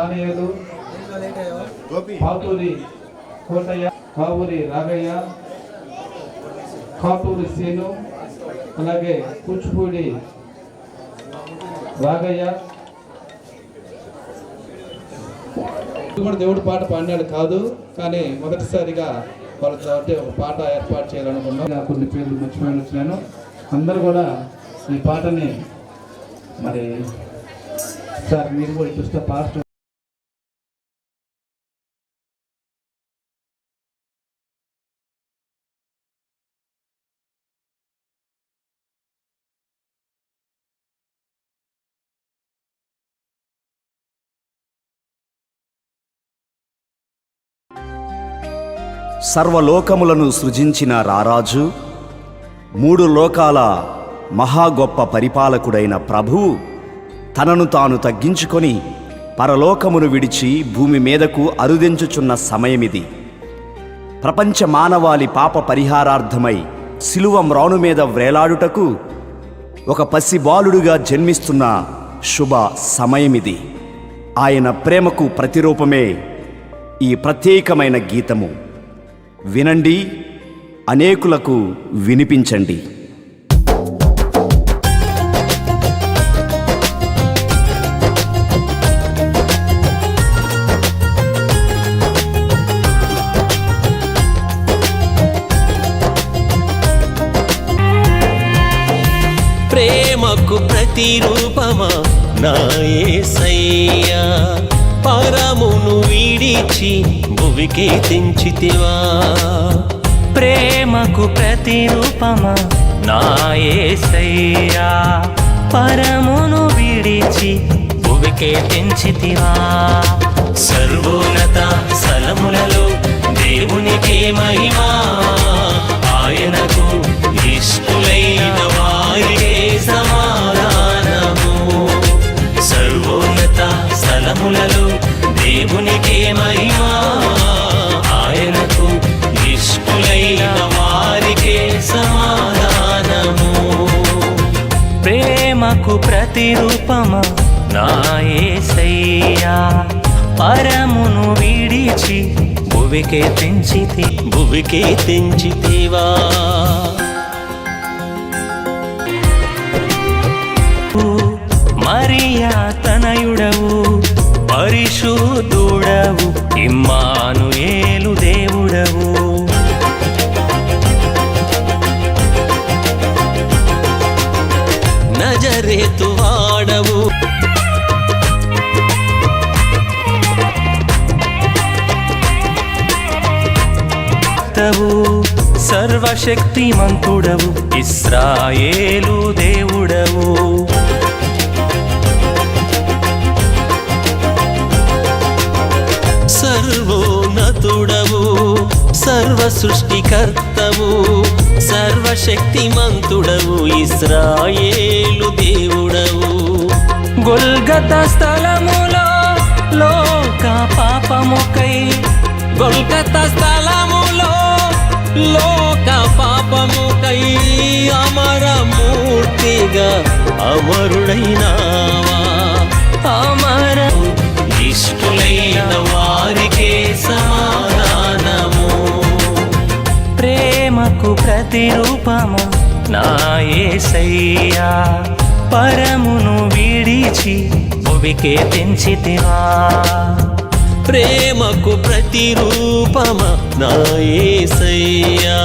దానియేలు పాతూరి కోటయ్య కావూరి రాగయ్య కాటూరి సీను అలాగే కూచిపూడి రాగయ్య ఇది కూడా దేవుడి పాట పాడినాడు కాదు కానీ మొదటిసారిగా వాళ్ళతో అంటే ఒక పాట ఏర్పాటు చేయాలనుకున్నాం. ఇలా కొన్ని పేర్లు మర్చిపోయి వచ్చినాను అందరూ కూడా ఈ పాటని మరి సార్ మీరు కూడా చూస్తే పాస్ట్ సర్వలోకములను సృజించిన రారాజు మూడు లోకాల మహా గొప్ప పరిపాలకుడైన ప్రభువు తనను తాను తగ్గించుకొని పరలోకమును విడిచి భూమి మీదకు అరుదించుచున్న సమయమిది. ప్రపంచ మానవాళి పాప పరిహారార్థమై శిలువ మ్రాను మీద వ్రేలాడుటకు ఒక పసి బాలుడుగా జన్మిస్తున్న శుభ సమయమిది. ఆయన ప్రేమకు ప్రతిరూపమే ఈ ప్రత్యేకమైన గీతము. వినండి అనేకులకు వినిపించండి. ప్రేమకు ప్రతిరూపమా? నా సయ్యా ఇచ్చి భువికే తెంచితివా ప్రేమకు ప్రతిరూపమా నాయసయ్యా పరమును విడిచి భువికే తెంచితివా. సర్వోన్నత స్థలములలో దేవునికే మహిమా. ఆయనకు ఇష్టులైన ప్రతిరూపమా నాయసయ్యా పరమును విడిచి భువికే తెంచితి భువికే తెంచితివా? మరియా తనయుడవు పరిశుద్ధుడవు ఇమ్మానుయేలు దేవుడవు. నజరేతు సర్వశక్తిమంతుడవు ఇస్రాయేలు దేవుడవు. సర్వోన్నతుడవు సర్వ సృష్టికర్తవు సర్వశక్తిమంతుడవు ఇస్రాయేలు దేవుడవు. గొల్గత స్థలములో లోక పాపముకై గొల్గత స్థలము లోక పాపముకై అమరమూర్తిగా అమరుడైనావా? అమర ఇష్టులైన వారికే సమాధానము. ప్రేమకు ప్రతిరూపము నాయసయ్యా పరమును విడిచి భువికే తెంచితివా ప్రేమకు ప్రతిరూపమ? నాయసయ్యా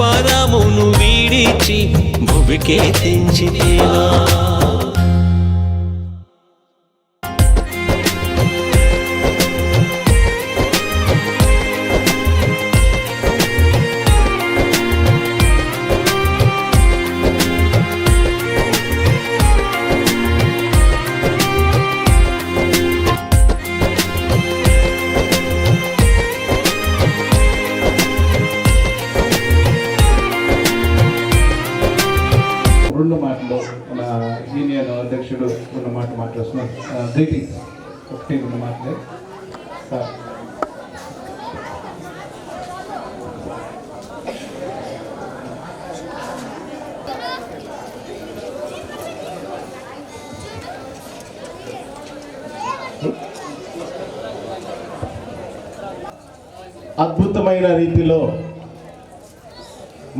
పరమును విడిచి భువికే తెంచితేవా? మాట్లాడుతున్న గ్రీటింగ్స్ ఒకటి సార్. అద్భుతమైన రీతిలో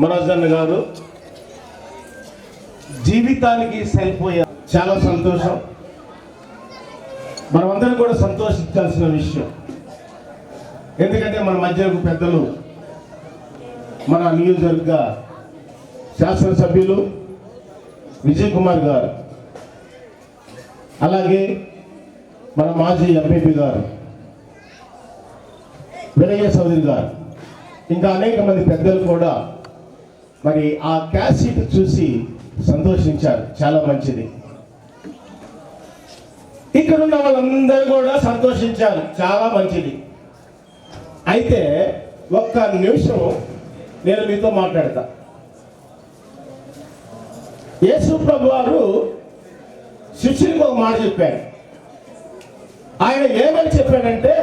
మనోజన్ గారు జీవితానికి సరిపోయే చాలా సంతోషం. మనమందరం కూడా సంతోషించాల్సిన విషయం. ఎందుకంటే మన మధ్యకు పెద్దలు మన నియోజకవర్గ శాసనసభ్యులు విజయ్ కుమార్ గారు అలాగే మన మాజీ ఎంపీపీ గారు వినయ చౌదరి గారు ఇంకా అనేక మంది పెద్దలు కూడా మరి ఆ క్యాష్ చూసి సంతోషించారు. చాలా మంచిది. ఇక్కడ ఉన్న వాళ్ళందరూ కూడా సంతోషించారు. చాలా మంచిది. అయితే ఒక్క నిమిషం నేను మీతో మాట్లాడతా. యేసు ప్రభు వారు శిష్యునికి ఒక మాట చెప్పాడు ఆయన ఏమని చెప్పాడంటే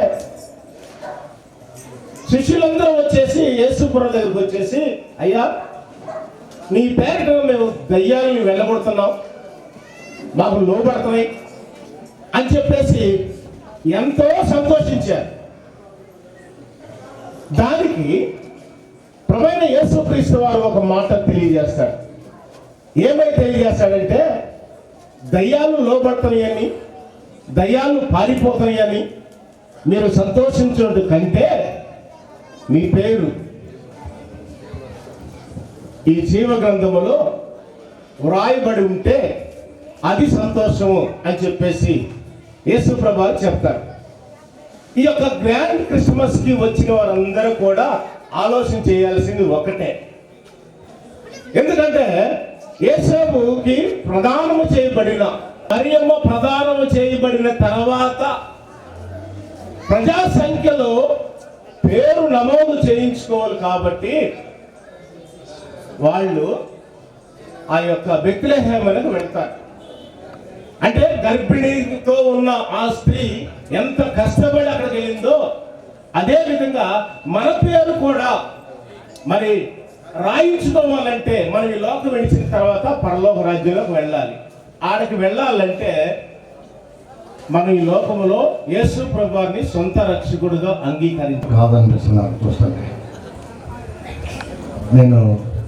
శిష్యులందరూ వచ్చేసి యేసు ప్రభు దగ్గరికి వచ్చేసి అయ్యా నీ పేరిట మేము దయ్యాలని వెళ్ళగొడుతున్నాం. మాకు లోపడుతున్నాయి అని చెప్పేసి ఎంతో సంతోషించారు. దానికి ప్రమైన యేసుక్రీస్తు వారు ఒక మాట తెలియజేస్తాడు ఏమై తెలియజేస్తాడంటే దయ్యాలు లోబడతాయని దయ్యాలు పారిపోతాయని మీరు సంతోషించడం కంటే మీ పేరు ఈ జీవ గ్రంథములో వ్రాయబడి ఉంటే అది సంతోషము అని చెప్పేసి యేసు ప్రభా చెప్తారు. ఈ యొక్క గ్రాండ్ క్రిస్మస్కి వచ్చిన వారందరూ కూడా ఆలోచన చేయాల్సింది ఒకటే. ఎందుకంటే యేసోబుకి ప్రదానము చేయబడిన మరియమ్మ ప్రదానము చేయబడిన తర్వాత ప్రజా సంఖ్యలో పేరు నమోదు చేయించుకోవాలి కాబట్టి వాళ్ళు ఆ యొక్క బెత్లెహేమనికి వెళ్తారు. అంటే గర్భిణీతో ఉన్న ఆ స్త్రీ ఎంత కష్టపడి అక్కడికి వెళ్ళిందో అదే విధంగా మన పేరు కూడా మరి రాయించుకోవాలంటే మనం ఈ లోకం విడిచిన తర్వాత పరలోక రాజ్యంలోకి వెళ్ళాలి. ఆడకి వెళ్ళాలంటే మనం ఈ లోకములో యేసు ప్రభువారిని సొంత రక్షకుడుగా అంగీకరించి కాదనిపిస్తున్నారు చూస్తుంటే నేను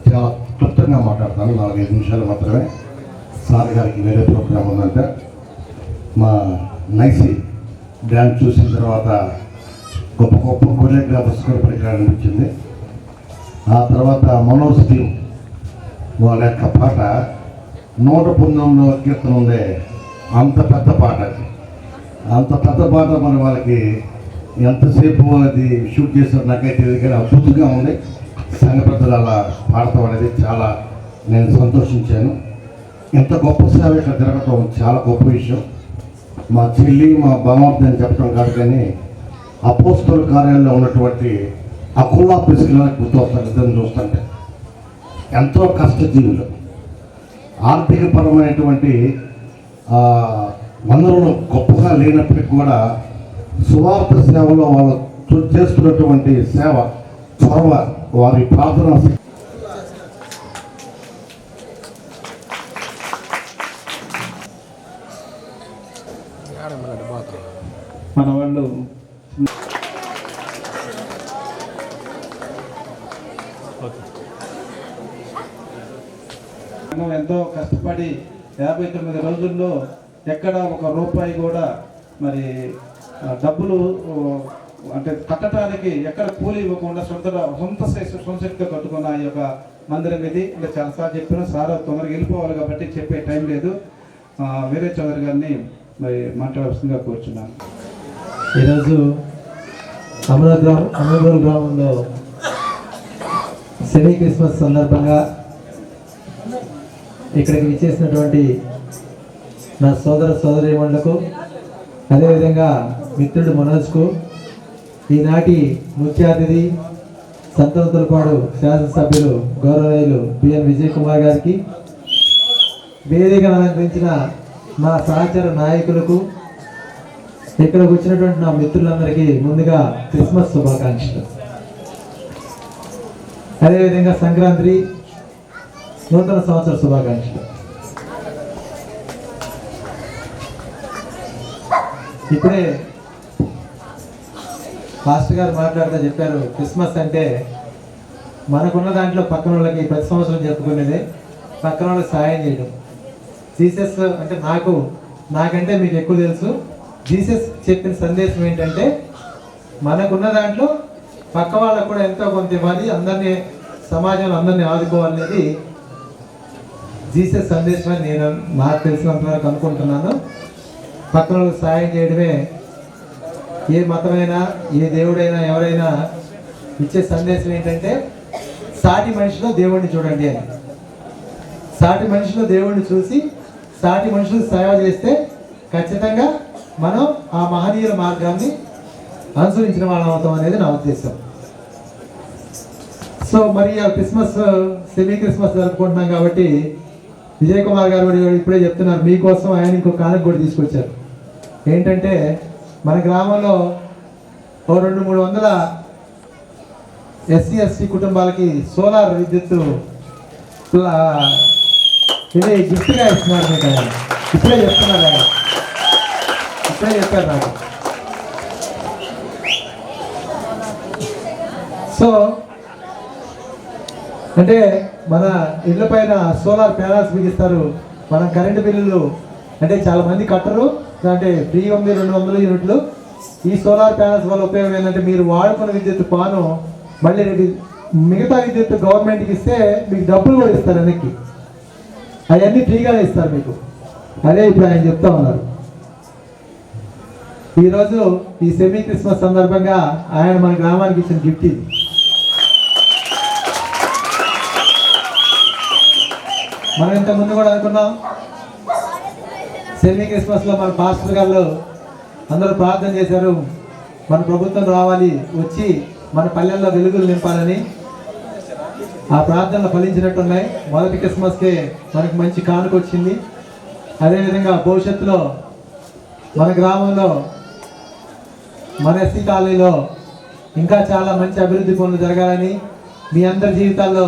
చాలా క్లుప్తంగా మాట్లాడతాను నాలుగైదు నిమిషాలు మాత్రమే. సార్ గారికి వేరే ప్రోగ్రామ్ ఉందంట. మా నైసి డ్యాన్స్ చూసిన తర్వాత గొప్ప గొప్ప కొరియోగ్రాఫర్స్ కూడా పనికిరానిపించింది ఆ తర్వాత మనోజ్ టీమ్ వాళ్ళ యొక్క పాట నూట పంతొమ్మిదవ కీర్తన ఉండే అంత పెద్ద పాట అది. అంత పెద్ద పాట మన వాళ్ళకి ఎంతసేపు అది షూట్ చేశారు నాకైతే తెలియదు కానీ అద్భుతంగా ఉంది. సంఘ పెద్దలు అలా పాడటం అనేది చాలా నేను సంతోషించాను. ఇంత గొప్ప సేవ ఇక్కడ తిరగటం చాలా గొప్ప విషయం. మా చెల్లి మా బామర్ది అని చెప్పడం కాదు కానీ అపోస్తుల కార్యాలయంలో ఉన్నటువంటి అకుల్లా పిసుకులకు గుర్తొస్తారు ఇద్దరు చూస్తుంటే. ఎంతో కష్టజీవులు. ఆర్థికపరమైనటువంటి వనరులు గొప్పగా లేనప్పటికీ కూడా సువార్త సేవలో వాళ్ళు చేస్తున్నటువంటి సేవ చొరవ వారి ప్రార్థన మన వాళ్ళు మనం ఎంతో కష్టపడి యాభై తొమ్మిది రోజుల్లో ఎక్కడ ఒక రూపాయి కూడా మరి డబ్బులు అంటే కట్టడానికి ఎక్కడ కూలి ఇవ్వకుండా సొంత సొంత శక్తి- సొంత కట్టుకున్న ఈ యొక్క మందిరం ఇది. ఇంకా చాలాసార్లు చెప్పిన సార్ తొందరగా వెళ్ళిపోవాలి కాబట్టి చెప్పే టైం లేదు. వీరే చౌదరి గారిని మరి మాట్లాడాల్సిందిగా కూర్చున్నాను. ఈరోజు అమర గ్రామం అమరగూరు గ్రామంలో సెమీ క్రిస్మస్ సందర్భంగా ఇక్కడికి విచ్చేసినటువంటి నా సోదర సోదరీమణులకు అదేవిధంగా మిత్రుడు మనోజ్కు ఈనాటి ముఖ్య అతిథి సంతోతులపాడు శాసనసభ్యులు గౌరవనీయులు బిఎన్ విజయ్ కుమార్ గారికి. వేదికను అలంకరించిన మా సహచర నాయకులకు ఇక్కడికి వచ్చినటువంటి నా మిత్రులందరికీ ముందుగా క్రిస్మస్ శుభాకాంక్షలు. అదేవిధంగా సంక్రాంతి నూతన సంవత్సర శుభాకాంక్షలు. ఇప్పుడే మాస్టర్ గారు మాట్లాడుతూ చెప్పారు క్రిస్మస్ అంటే మనకున్న దాంట్లో పక్కన వాళ్ళకి ప్రతి సంవత్సరం చెప్పుకునేది పక్కన వాళ్ళకి సహాయం చేయడం. జీసస్ అంటే నాకు నాకంటే మీకు ఎక్కువ తెలుసు జీసస్ చెప్పిన సందేశం ఏంటంటే మనకున్న దాంట్లో పక్క వాళ్ళకు కూడా ఎంతో కొంత ఇవ్వాలి అందరినీ సమాజంలో అందరినీ ఆదుకోవాలనేది జీసస్ సందేశం అని నేను నాకు తెలిసినంత వరకు అనుకుంటున్నాను. పక్కన వాళ్ళకి సహాయం చేయడమే ఏ మతమైనా ఏ దేవుడైనా ఎవరైనా ఇచ్చే సందేశం ఏంటంటే సాటి మనిషిలో దేవుణ్ణి చూడండి అని. సాటి మనిషిలో దేవుణ్ణి చూసి సాటి మనుషులు సేవ చేస్తే ఖచ్చితంగా మనం ఆ మహనీయుల మార్గాన్ని అనుసరించిన వాళ్ళం అవుతాం అనేది నా ఉద్దేశం. సో మరి ఆ క్రిస్మస్ సెమీ క్రిస్మస్ జరుపుకుంటున్నాం కాబట్టి విజయ్ కుమార్ గారు ఇప్పుడే చెప్తున్నారు మీకోసం ఆయన ఇంకో కానుక కూడా తీసుకొచ్చారు. ఏంటంటే మన గ్రామంలో ఓ రెండు మూడు వందల ఎస్సీ ఎస్టీ కుటుంబాలకి సోలార్ విద్యుత్తు ఇది గిఫ్ట్గా ఇస్తున్నారు మీకు ఆయన. ఇప్పుడే చెప్తున్నారు ఆయన. ఇప్పుడే చెప్పారు నాకు. సో అంటే మన ఇళ్ళ పైన సోలార్ ప్యానల్స్ బిగిస్తారు. మన కరెంటు బిల్లులు అంటే చాలా మంది కట్టరు. అంటే ఫ్రీ ఉంది రెండు వందల యూనిట్లు. ఈ సోలార్ ప్యానల్స్ వల్ల ఉపయోగం ఏంటంటే మీరు వాడుకున్న విద్యుత్ పాను మళ్ళీ మిగతా విద్యుత్ గవర్నమెంట్కి ఇస్తే మీకు డబ్బులు కూడా ఇస్తారు వెనక్కి. అవన్నీ ఫ్రీగానే ఇస్తారు మీకు. అదే ఇప్పుడు ఆయన చెప్తా ఉన్నారు. ఈరోజు ఈ సెమీ క్రిస్మస్ సందర్భంగా ఆయన మన గ్రామానికి ఇచ్చిన గిఫ్ట్ ఇది. మనం ఇంత ముందు కూడా అనుకున్నాం సెమీ క్రిస్మస్లో మన పాస్టర్ గారు అందరూ ప్రార్థన చేశారు మన ప్రభుత్వం రావాలి వచ్చి మన పల్లెల్లో వెలుగులు నింపాలని. ఆ ప్రార్థనలు ఫలించినట్టున్నాయి. మొదటి క్రిస్మస్కే మనకు మంచి కానుక వచ్చింది. అదేవిధంగా భవిష్యత్తులో మన గ్రామంలో మన ఎస్సీ కాలనీలో ఇంకా చాలా మంచి అభివృద్ధి పనులు జరగాలని మీ అందరి జీవితాల్లో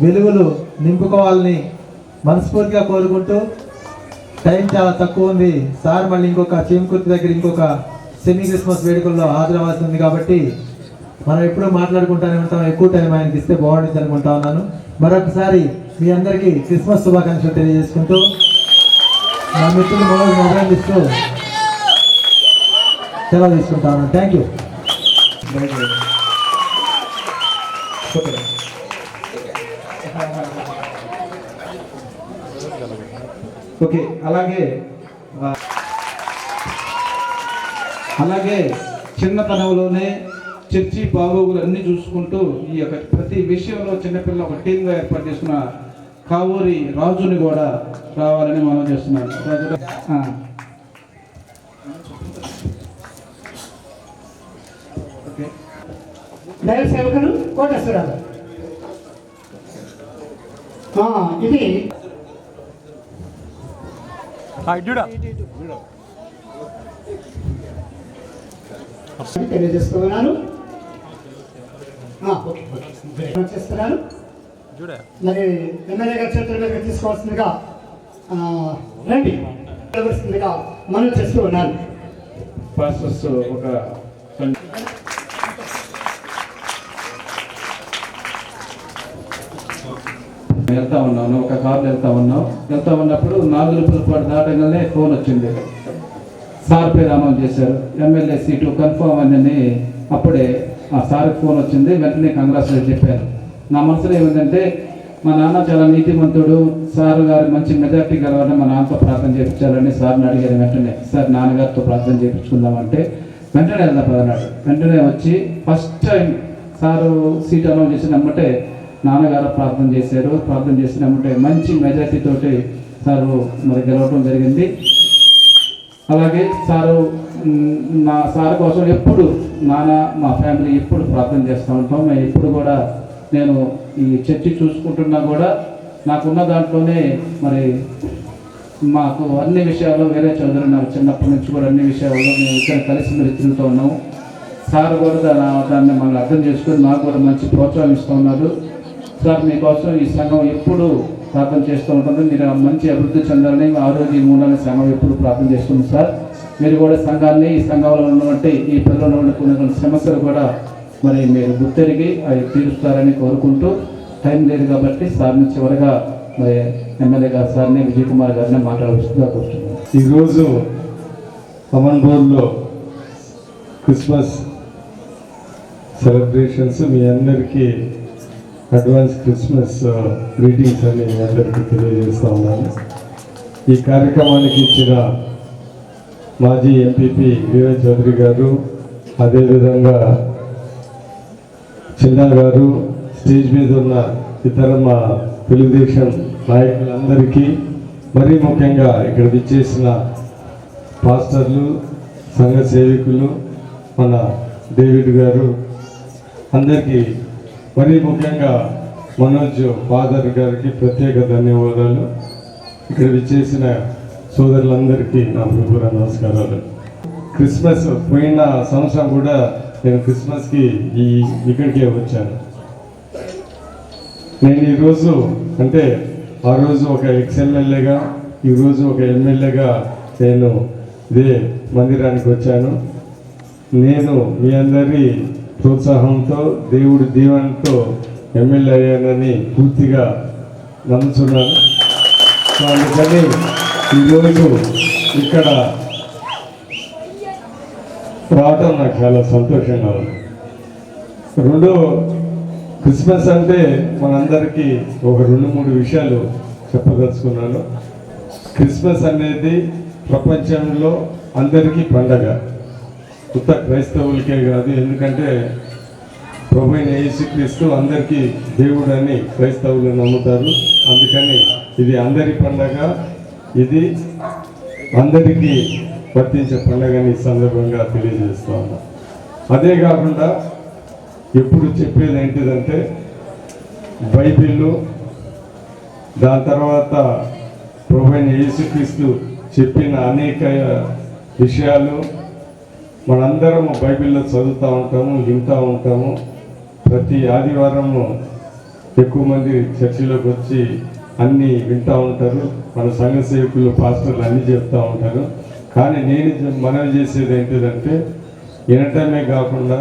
వెలుగులు నింపుకోవాలని మనస్ఫూర్తిగా కోరుకుంటూ టైం చాలా తక్కువ ఉంది. సార్ మళ్ళీ ఇంకొక చీమకుర్తి దగ్గర ఇంకొక సెమీ క్రిస్మస్ వేడుకల్లో హాజరవ్వాల్సి ఉంది కాబట్టి మనం ఎప్పుడూ మాట్లాడుకుంటానే ఉంటాం ఎక్కువ టైం ఆయనకి ఇస్తే బాగుంటుంది అనుకుంటా ఉన్నాను. మరొకసారి మీ అందరికీ క్రిస్మస్ శుభాకాంక్షలు తెలియజేసుకుంటూ నా మిత్రులు మనోజ్ మొదలందిస్తూ సెలవు తీసుకుంటాను థ్యాంక్ యూ ఓకే అలాగే అలాగే చిన్నతనంలోనే చర్చి బాగోగులు అన్ని చూసుకుంటూ ఈ యొక్క ప్రతి విషయంలో చిన్నపిల్ల ఒక టీంగా ఏర్పాటు చేసుకున్న కావూరి రాజుని కూడా రావాలని మనం చేస్తున్నాం. దైవ సేవకులు కోటేశ్వరరావు. ఇది ఓకే. చేస్తున్నారు. మరి ఎమ్మెల్యే గారి చేతుల మీద తీసుకోవాల్సిందిగా రండి. వెళ్ళవలసిందిగా మనం చేస్తూ ఉన్నాను. పాస్టర్స్ ఒక వెళ్తా ఉన్నాను ఒక కార్లో వెళ్తా ఉన్నాం వెళ్తా ఉన్నప్పుడు నాలుగు రూపాయల పాటు దాటగానే ఫోన్ వచ్చింది. సార్ పేరు అనౌన్స్ చేశారు. ఎమ్మెల్యే సీటు కన్ఫర్మ్ అని అప్పుడే ఆ సార్కి ఫోన్ వచ్చింది. వెంటనే కంగ్రాచులేట్ చెప్పారు. నా మనసులో ఏమిటంటే మా నాన్న చాలా నీతిమంతుడు. సార్ గారు మంచి మెజార్టీ కలవాలని మా నాన్నతో ప్రార్థన చేయించాలని సార్ని అడిగారు వెంటనే. సార్ నాన్నగారితో ప్రార్థన చేయించుకుందామంటే వెంటనే వెళ్దాం పదనాడు వెంటనే వచ్చి first time sir seat announce చేసినమ్మంటే నాన్నగారు ప్రార్థన చేశారు. ప్రార్థన చేసినప్పుడే మంచి మెజార్టీతో సారు మరి గెలవడం జరిగింది. అలాగే సారు నా సార్ కోసం ఎప్పుడు నాన్న మా ఫ్యామిలీ ఎప్పుడు ప్రార్థన చేస్తూ ఉంటాం. మేము ఎప్పుడు కూడా నేను ఈ చర్చి చూసుకుంటున్నా కూడా నాకున్న దాంట్లోనే మరి మాకు అన్ని విషయాల్లో వేరే చదువులు నాకు చిన్నప్పటి నుంచి కూడా అన్ని విషయాల్లో మేము ఇక్కడ కలిసి మరి తిరుగుతూ ఉన్నాము సార్ కూడా దాన్ని మనం అర్థం చేసుకొని నాకు కూడా మంచి ప్రోత్సాహం ఇస్తూ ఉన్నారు సార్ మీకోసం ఈ సంఘం ఎప్పుడు ప్రార్థన చేస్తూ ఉంటుంది. మీరు మంచి అభివృద్ధి చెందాలని ఆ రోజు ఈ సంఘం ఎప్పుడు ప్రార్థన చేస్తుంది సార్. మీరు కూడా సంఘాన్ని ఈ సంఘంలో ఉన్నటువంటి ఈ పిల్లలు ఉన్నటువంటి కొన్ని కొన్ని సమస్యలు కూడా మరి మీరు గుర్తెరిగి అవి తీరుస్తారని కోరుకుంటూ టైం లేదు కాబట్టి సార్ని చివరిగా మరి ఎమ్మెల్యే గారు సార్ని విజయ్ కుమార్ గారిని మాట్లాడుతుందిగా కూర్చున్నాను ఈరోజు అమన్బోర్లో క్రిస్మస్ సెలబ్రేషన్స్ మీ అందరికీ అడ్వాన్స్ క్రిస్మస్ గ్రీటింగ్స్ అని అందరికీ తెలియజేస్తూ ఉన్నాను. ఈ కార్యక్రమానికి ఇచ్చిన మాజీ ఎంపీపీ వివేక్ చౌదరి గారు అదేవిధంగా చిన్న గారు స్టేజ్ మీద ఉన్న ఇతర మా తెలుగుదేశం నాయకులందరికీ మరీ ముఖ్యంగా ఇక్కడ విచ్చేసిన పాస్టర్లు సంఘ సేవికులు మన డేవిడ్ గారు అందరికీ మరీ ముఖ్యంగా మనోజ్ ఫాదర్ గారికి ప్రత్యేక ధన్యవాదాలు. ఇక్కడ విచ్చేసిన సోదరులందరికీ నా ప్రభుత్వ నమస్కారాలు. క్రిస్మస్ పోయిన సంవత్సరం కూడా నేను క్రిస్మస్కి ఈ ఇక్కడికే వచ్చాను. నేను ఈరోజు అంటే ఆ రోజు ఒక ఎక్స్ఎల్ఎల్ఏగా ఈరోజు ఒక ఎమ్మెల్యేగా నేను ఇదే మందిరానికి వచ్చాను. నేను మీ అందరి ప్రోత్సాహంతో దేవుడి దీవెనతో ఎమ్మెల్యే అయ్యానని పూర్తిగా నమ్ముతున్నాను సో అందుకని ఈరోజు ఇక్కడ రావటం నాకు చాలా సంతోషంగా ఉంది. రెండో క్రిస్మస్ అంటే మనందరికీ ఒక రెండు మూడు విషయాలు చెప్పదలుచుకున్నాను. క్రిస్మస్ అనేది ప్రపంచంలో అందరికీ పండగ. కొత్త క్రైస్తవులకే కాదు ఎందుకంటే ప్రభు అయిన యేసుక్రీస్తు అందరికీ దేవుడు అని క్రైస్తవులు నమ్ముతారు. అందుకని ఇది అందరి పండగ ఇది అందరికీ వర్తించే పండగని సందర్భంగా తెలియజేస్తా ఉన్నా. అదే కాకుండా ఎప్పుడు చెప్పేది ఏంటిదంటే బైబిల్ దాని తర్వాత ప్రభు యేసుక్రీస్తు చెప్పిన అనేక విషయాలు మనందరము బైబిల్లో చదువుతూ ఉంటాము వింటూ ఉంటాము. ప్రతి ఆదివారము ఎక్కువ మంది చర్చిలోకి వచ్చి అన్నీ వింటూ ఉంటారు. మన సంఘ సేవకులు పాస్టర్లు అన్నీ చెప్తూ ఉంటారు. కానీ నేను మనవి చేసేది ఏంటిదంటే వినటమే కాకుండా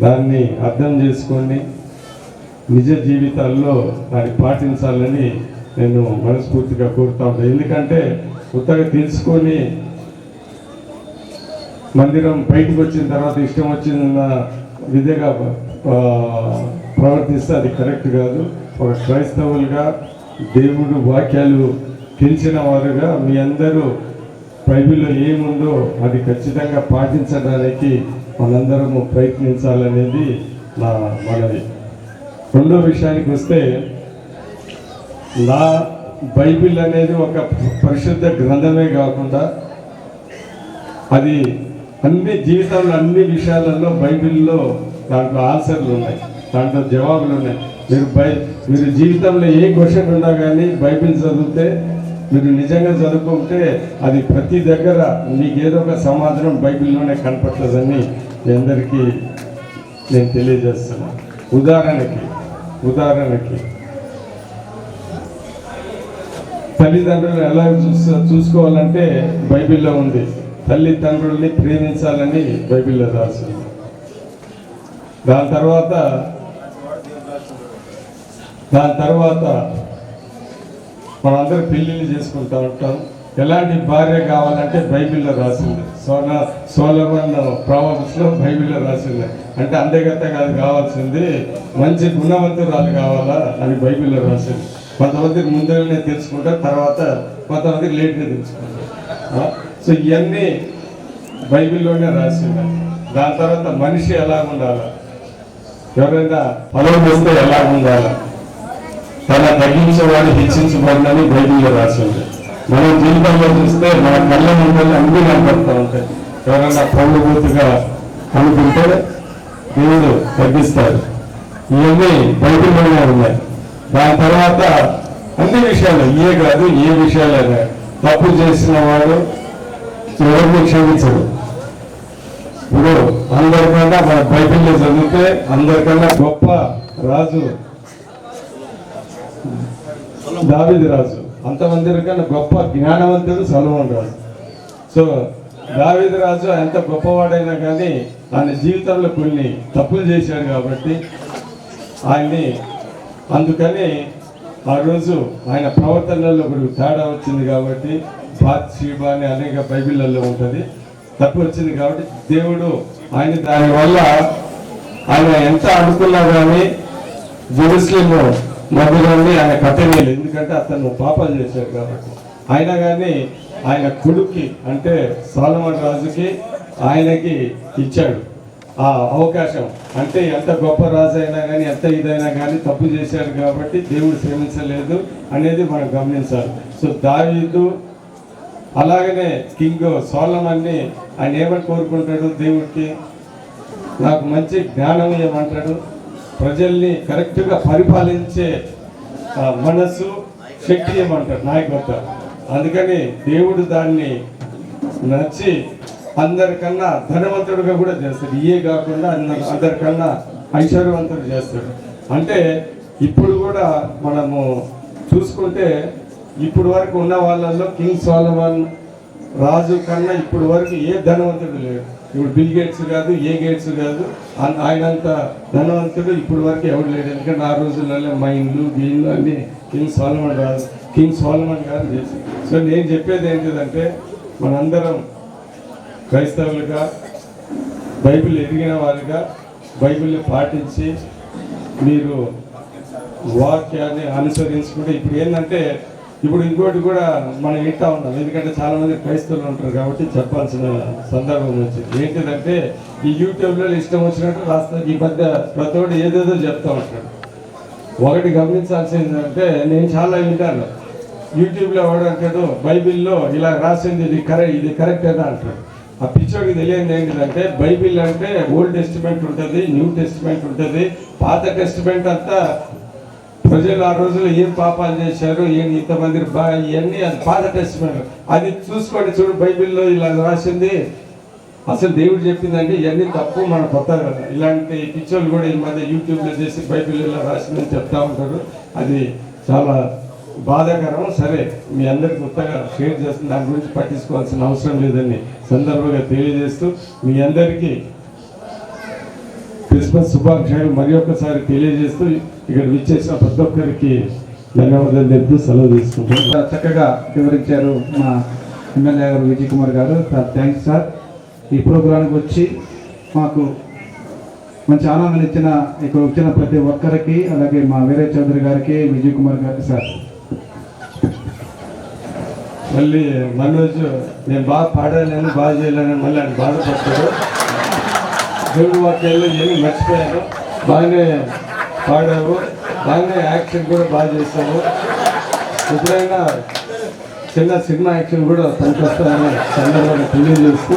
దాన్ని అర్థం చేసుకొని నిజ జీవితాల్లో దాన్ని పాటించాలని నేను మనస్ఫూర్తిగా కోరుతా ఉంటాను ఎందుకంటే కొత్తగా తెలుసుకొని మందిరం బయటకు వచ్చిన తర్వాత ఇష్టం వచ్చిన విధంగా ప్రవర్తిస్తే అది కరెక్ట్ కాదు. ఒక క్రైస్తవులుగా దేవుడు వాక్యాలు తెలిసిన వారుగా మీ అందరూ బైబిల్లో ఏముందో అది ఖచ్చితంగా పాటించడానికి మనందరము ప్రయత్నించాలనేది నా మనవి. రెండో విషయానికి వస్తే నా బైబిల్ అనేది ఒక పరిశుద్ధ గ్రంథమే కాకుండా అది అన్ని జీవితంలో అన్ని విషయాలలో బైబిల్లో దాంట్లో ఆన్సర్లు ఉన్నాయి. దాంట్లో జవాబులు ఉన్నాయి. మీరు బై మీరు జీవితంలో ఏ క్వశ్చన్ ఉన్నా కానీ బైబిల్ చదివితే మీరు నిజంగా చదువుకుంటే అది ప్రతి దగ్గర మీకు ఏదో ఒక సమాధానం బైబిల్లోనే కనపడుతుందని మీ అందరికీ నేను తెలియజేస్తున్నాను ఉదాహరణకి ఉదాహరణకి తల్లిదండ్రులు ఎలా చూసు చూసుకోవాలంటే బైబిల్లో ఉంది. తల్లిదండ్రుల్ని ప్రేమించాలని బైబిల్లో రాసింది. దాని తర్వాత దాని తర్వాత మనందరూ పెళ్ళిళ్ళు చేసుకుంటా ఉంటాం. ఎలాంటి భార్య కావాలంటే బైబిల్లో రాసింది. సోన సోలమన్ ప్రాబ్లమ్స్లో బైబిల్లో రాసింది. అంటే అంతేగత కాదు కావాల్సింది మంచి గుణవంతురాలు కావాలా అని బైబిల్లో రాసింది. కొంతమంది ముందుగానే తెలుసుకుంటారు తర్వాత కొంతమంది లేట్గా తెలుసుకుంటారు. సో ఇవన్నీ బైబిల్లోనే రాసి ఉన్నాయి దాని తర్వాత మనిషి ఎలా ఉండాలా? ఎవరైనా పొలం చేస్తే ఎలా ఉండాలా? తన తగ్గించేవాడు హెచ్చించబడినని బైబిల్లో రాసి రాసింది. మన జీవితంలో చూస్తే మన కళ్ళ ముందని అన్ని కనపడతా ఉంటాయి. ఎవరైనా పొంగబోతుగా అనుకుంటే దేవుడు తగ్గిస్తాడు. ఇవన్నీ బైబిల్లోనే ఉన్నాయి. దాని తర్వాత అన్ని విషయాలు ఏ కాదు ఏ విషయాలైనా తప్పు చేసిన వాడు ఎవరిని క్షమించడు ఇప్పుడు అందరికన్నా మన బైబిల్లో చదివితే అందరికన్నా గొప్ప రాజు దావిది రాజు. అంతమందికన్నా గొప్ప జ్ఞానవంతుడు సలమన్ రాజు. సో దావిది రాజు ఎంత గొప్పవాడైనా కానీ ఆయన జీవితంలో కొన్ని తప్పులు చేశాడు కాబట్టి ఆయన్ని అందుకని ఆ రోజు ఆయన ప్రవర్తనలో ఒక తేడా వచ్చింది కాబట్టి బాత్ అని అనేక బైబిళ్ళల్లో ఉంటుంది. తప్పు వచ్చింది కాబట్టి దేవుడు ఆయన దానివల్ల ఆయన ఎంత అనుకున్నా కానీ జెరూసలేము మధ్యలోని ఆయన కట్టలేదు ఎందుకంటే అతను పాపాలు చేశాడు కాబట్టి. అయినా కానీ ఆయన కొడుక్కి అంటే సాలమన్ రాజుకి ఆయనకి ఇచ్చాడు. ఆ అవకాశం అంటే ఎంత గొప్ప రాజు అయినా కానీ ఎంత ఇదైనా కానీ తప్పు చేశాడు కాబట్టి దేవుడు శ్రమించలేదు అనేది మనం గమనించాలి. సో దావీదు అలాగనే కింగ్ సోలమన్ని ఆయన ఏమని కోరుకుంటాడు దేవుడికి? నాకు మంచి జ్ఞానం ఇవ్వమంటాడు. ప్రజల్ని కరెక్ట్గా పరిపాలించే మనస్సు శక్తి ఇవ్వమంటాడు నాయకత్వ అందుకని దేవుడు దాన్ని నచ్చి అందరికన్నా ధనవంతుడిగా కూడా చేస్తాడు. ఇయే కాకుండా అందరికన్నా ఐశ్వర్యవంతుడు చేస్తాడు. అంటే ఇప్పుడు కూడా మనము చూసుకుంటే ఇప్పుడు వరకు ఉన్న వాళ్ళల్లో కింగ్ సోలమన్ రాజు కన్నా ఇప్పుడు వరకు ఏ ధనవంతుడు లేడు. ఇప్పుడు బిల్ గేట్స్ కాదు ఏ గేట్స్ కాదు ఆయనంత ధనవంతుడు ఇప్పుడు వరకు ఎవరు లేడు. ఎందుకంటే ఆ రోజులలో మైన్లు గీన్లు అన్నీ కింగ్ సోలమన్ రాజు కింగ్ సోలమన్ గారు చేసి సో నేను చెప్పేది ఏంటిదంటే మనందరం క్రైస్తవులుగా బైబిల్ ఎదిగిన వారుగా బైబిల్ని పాటించి మీరు వాక్యాన్ని అనుసరించుకుంటే ఇప్పుడు ఏంటంటే ఇప్పుడు ఇంకోటి కూడా మనం వింటా ఉన్నాం. ఎందుకంటే చాలామంది క్రైస్తవులు ఉంటారు కాబట్టి చెప్పాల్సిన సందర్భం వచ్చింది. ఏంటిదంటే ఈ యూట్యూబ్లో ఇష్టం వచ్చినట్టు రాస్తారు ఈ మధ్య ప్రతి ఏదేదో చెప్తా ఉంటాడు. ఒకటి గమనించాల్సింది ఏంటంటే నేను చాలా వింటాను. యూట్యూబ్లో ఎవడు అంటాడు బైబిల్లో ఇలా రాసింది ఇది కరెక్ట్ ఇది కరెక్ట్ కరెక్టేనా అంటాడు. ఆ పిచ్చోడికి తెలియదు ఏంటిదంటే బైబిల్ అంటే ఓల్డ్ టెస్టిమెంట్ ఉంటుంది న్యూ టెస్టిమెంట్ ఉంటుంది పాత టెస్టిమెంట్ అంతా ప్రజలు ఆ రోజుల్లో ఏం పాపాలు చేశారు ఏం ఇంతమంది బా ఇవన్నీ అది పాత టెస్ట్మెంట్ అది చూసుకోండి చూడు బైబిల్లో ఇలా రాసింది. అసలు దేవుడు చెప్పిందంటే ఇవన్నీ తప్పు మన కొత్త ఇలాంటి పిక్చర్లు కూడా ఈ మధ్య యూట్యూబ్లో చేసి బైబిల్ ఇలా రాసిందని చెప్తా ఉంటారు. అది చాలా బాధాకరం. సరే మీ అందరికి కొత్తగా షేర్ చేస్తుంది దాని గురించి పట్టించుకోవాల్సిన అవసరం లేదని సందర్భంగా తెలియజేస్తూ మీ అందరికీ క్రిస్మస్ శుభాకాంక్షలు. మరి ఒక్కసారి తెలియజేస్తూ ఇక్కడ విచ్చేసిన ప్రతి ఒక్కరికి ధన్యవాదాలు చెప్తూ సెలవు తీసుకుంటాం చక్కగా వివరించారు మా ఎమ్మెల్యే గారు విజయ్ కుమార్ గారు. సార్ థ్యాంక్స్ సార్ ఈ ప్రోగ్రాంకి వచ్చి మాకు మంచి ఆనందం ఇచ్చిన ఇక్కడ వచ్చిన ప్రతి ఒక్కరికి అలాగే మా వీరే చౌదరి గారికి విజయ్ కుమార్ గారికి సార్. మళ్ళీ మనోజ్ నేను బాగా పాడలేను బాగా చేయలేను మళ్ళీ ఆయన బాధపడతాడు. దేవుడు వాక్యాలు ఏమి మర్చిపోయాను. బాగానే పాడాము బాగానే యాక్షన్ కూడా బాగా చేస్తాము ఎప్పుడైనా చిన్న సినిమా యాక్షన్ కూడా పనికొస్తాయని సందర్భంగా తెలియజేస్తూ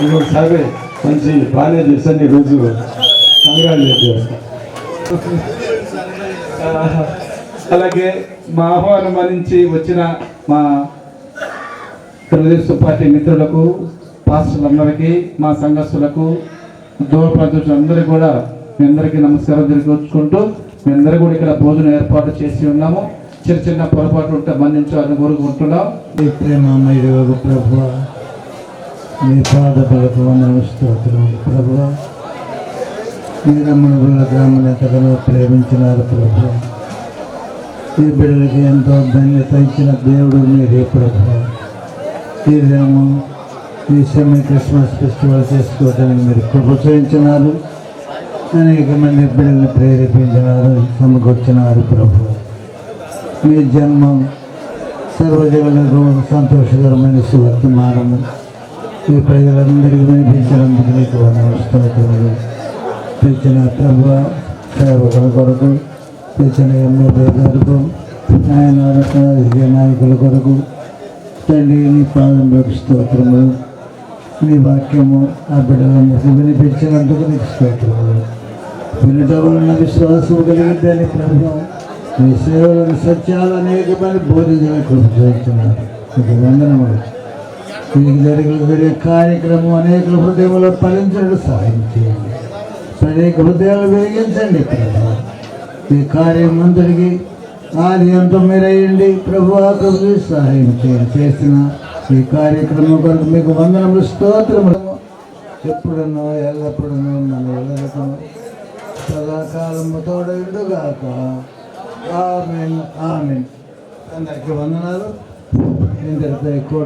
ఇంకొకసారి మంచి బాగానే చేశాను ఈరోజు కంగ్రాచులేట్ చేస్తాను అలాగే మా ఆహ్వానం మరించి వచ్చిన మా తెలుగుదేశం పార్టీ మిత్రులకు పాస్టర్లందరికీ మా సంఘస్థులకు దూర అందరికీ కూడా మీ అందరికీ నమస్కారం తెలుసుకుంటూ మీ అందరూ కూడా ఇక్కడ భోజనం ఏర్పాటు చేసి ఉన్నాము. చిన్న చిన్న పొరపాట్లు ఉంటే మన్నించాలని కోరుకుంటున్నాం. ఈ ప్రేమమయుడు ప్రభు మీ పాద బలకు వందన ప్రభు. మీరమ్మనుల గ్రామం ఎంతగానో ప్రేమించినారు ప్రభు. ఈ బిడ్డలకి ఎంతో ధన్యత ఇచ్చిన దేవుడు మీరే ప్రభు. ఈ దినము ఈ సమయం క్రిస్మస్ ఫెస్టివల్ చేసుకోవడానికి మీరు ప్రోత్సహించినారు అనేక మంది బిడ్డల్ని ప్రేరేపించినారు సమకూర్చినారు ప్రభు. మీ జన్మం సర్వజనులకు సంతోషకరమైన సువర్తమానము. మీ ప్రజలందరికీ వినిపించినందుకు మీకు వందనస్తోత్రములు పిలిచిన ప్రభు సేవకుల కొరకు పిలిచిన ఎమ్మెల్యే కొరకు ఆయన రాజకీయ నాయకుల కొరకు తండ్రి నీ పాదంలోకి స్తోత్రములు. నీ వాక్యము ఆ బిడ్డలందరికీ వినిపించినందుకు నీకు స్తోత్రములు వినటమున్న విశ్వాసం కలిగిద్దని ప్రభు? మీ సేవలను సత్యాలు అనేక మంది బోధించడం చేస్తున్నారు మీకు వందనములు. మీకు జరిగిన జరిగే కార్యక్రమం అనేక హృదయంలో ఫలించడం సహాయం చేయండి. అనేక హృదయాలు వెలిగించండి ప్రభు. ఈ కార్యం అందరికీ ఆది అంతా మీరయ్యండి. ప్రభు ఆకృతి సహాయం చేయండి. చేసిన ఈ కార్యక్రమం కొరకు మీకు వందనములు స్తోత్రములు. ఎప్పుడన్నా ఎల్లప్పుడన్నా మన వెళ్ళకుండా సదాకాలము తోడయుడుగాక ఆమెన్ ఆమెన్. అందరికీ వందనాలు. నేను తెలిపే ఎక్కువ